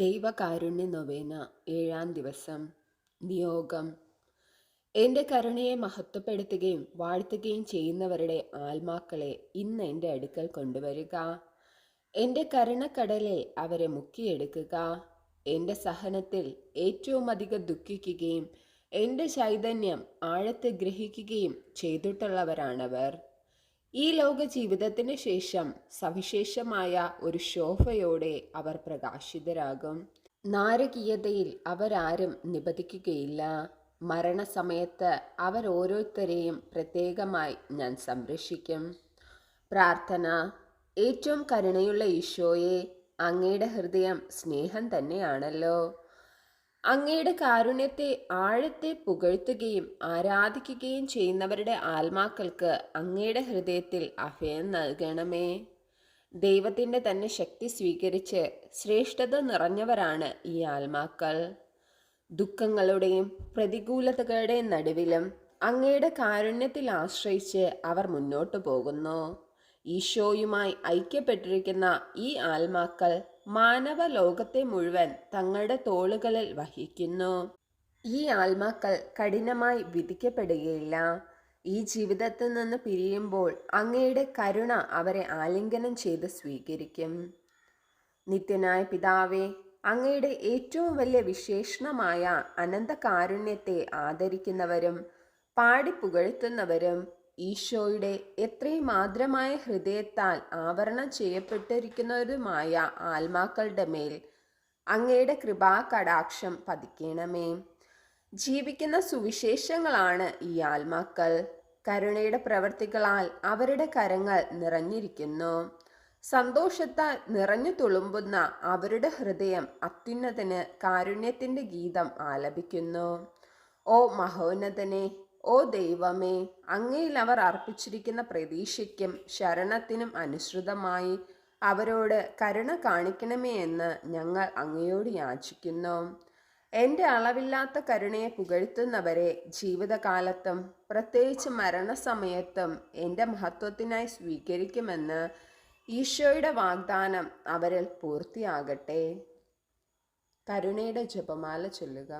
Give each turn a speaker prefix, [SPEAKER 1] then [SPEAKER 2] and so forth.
[SPEAKER 1] ദൈവകാരുണ്യ നൊവേന ഏഴാം ദിവസം. നിയോഗം. എന്റെ കരുണയെ മഹത്വപ്പെടുത്തുകയും വാഴ്ത്തുകയും ചെയ്യുന്നവരുടെ ആത്മാക്കളെ ഇന്ന് എന്റെ അടുക്കൽ കൊണ്ടുവരിക. എന്റെ കരുണക്കടലിൽ അവരെ മുക്കിയെടുക്കുക. എന്റെ സഹനത്തിൽ ഏറ്റവും അധികം ദുഃഖിക്കുകയും എന്റെ ചൈതന്യം ആഴത്ത് ഗ്രഹിക്കുകയും ചെയ്തിട്ടുള്ളവരാണവർ. ഈ ലോക ജീവിതത്തിന് ശേഷം സവിശേഷമായ ഒരു ശോഭയോടെ അവർ പ്രകാശിതരാകും. നാരകീയതയിൽ അവരാരും നിബന്ധിക്കുകയില്ല മരണസമയത്ത് അവർ ഓരോരുത്തരെയും പ്രത്യേകമായി ഞാൻ സംരക്ഷിക്കും. പ്രാർത്ഥന. ഏറ്റവും കരുണയുള്ള ഈശോയെ അങ്ങയുടെ ഹൃദയം സ്നേഹം തന്നെയാണല്ലോ. അങ്ങയുടെ കാരുണ്യത്തെ ആഴത്തെ പുകഴ്ത്തുകയും ആരാധിക്കുകയും ചെയ്യുന്നവരുടെ ആത്മാക്കൾക്ക് അങ്ങയുടെ ഹൃദയത്തിൽ അഭയം നൽകണമേ. ദൈവത്തിന്റെ തന്നെ ശക്തി സ്വീകരിച്ച് ശ്രേഷ്ഠത നിറഞ്ഞവരാണ് ഈ ആത്മാക്കൾ. ദുഃഖങ്ങളുടെയും പ്രതികൂലതകളുടെയും നടുവിലും അങ്ങയുടെ കാരുണ്യത്തിൽ ആശ്രയിച്ച് അവർ മുന്നോട്ടു പോകുന്നു. ഈശോയുമായി ഐക്യപ്പെട്ടിരിക്കുന്ന ഈ ആത്മാക്കൾ മാനവ ലോകത്തെ മുഴുവൻ തങ്ങളുടെ തോളുകളിൽ വഹിക്കുന്നു. ഈ ആത്മാക്കൾ കഠിനമായി വിധിക്കപ്പെടുകയില്ല. ഈ ജീവിതത്തിൽ നിന്ന് പിരിയുമ്പോൾ അങ്ങയുടെ കരുണ അവരെ ആലിംഗനം ചെയ്ത് സ്വീകരിക്കും. നിത്യനായ പിതാവേ അങ്ങയുടെ ഏറ്റവും വലിയ വിശേഷണമായ അനന്തകാരുണ്യത്തെ ആദരിക്കുന്നവരും പാടിപ്പുകഴ്ത്തുന്നവരും ഈശോയുടെ എത്രയും മാദ്രമായ ഹൃദയത്താൽ ആവരണം ചെയ്യപ്പെട്ടിരിക്കുന്നവരുമായ ആത്മാക്കളുടെ മേൽ അങ്ങയുടെ കൃപാകടാക്ഷം പതിക്കണമേ. ജീവിക്കുന്ന സുവിശേഷങ്ങളാണ് ഈ ആത്മാക്കൾ. കരുണയുടെ പ്രവർത്തികളാൽ അവരുടെ കരങ്ങൾ നിറഞ്ഞിരിക്കുന്നു. സന്തോഷത്താൽ നിറഞ്ഞു തുളുമ്പുന്ന അവരുടെ ഹൃദയം അത്യുന്നതന് കാരുണ്യത്തിന്റെ ഗീതം ആലപിക്കുന്നു. ഓ മഹോന്നതനെ ഓ ദൈവമേ അങ്ങയിൽ അവർ അർപ്പിച്ചിരിക്കുന്ന പ്രതീക്ഷയ്ക്കും ശരണത്തിനും അനുസൃതമായി അവരോട് കരുണ കാണിക്കണമേ എന്ന് ഞങ്ങൾ അങ്ങയോട് യാചിക്കുന്നു. എന്റെ അളവില്ലാത്ത കരുണയെ പുകഴ്ത്തുന്നവരെ ജീവിതകാലത്തും പ്രത്യേകിച്ച് മരണസമയത്തും എന്റെ മഹത്വത്തിനായി സ്വീകരിക്കുമെന്ന് ഈശോയുടെ വാഗ്ദാനം അവരിൽ പൂർത്തിയാകട്ടെ. കരുണയുടെ ജപമാല ചൊല്ലുക.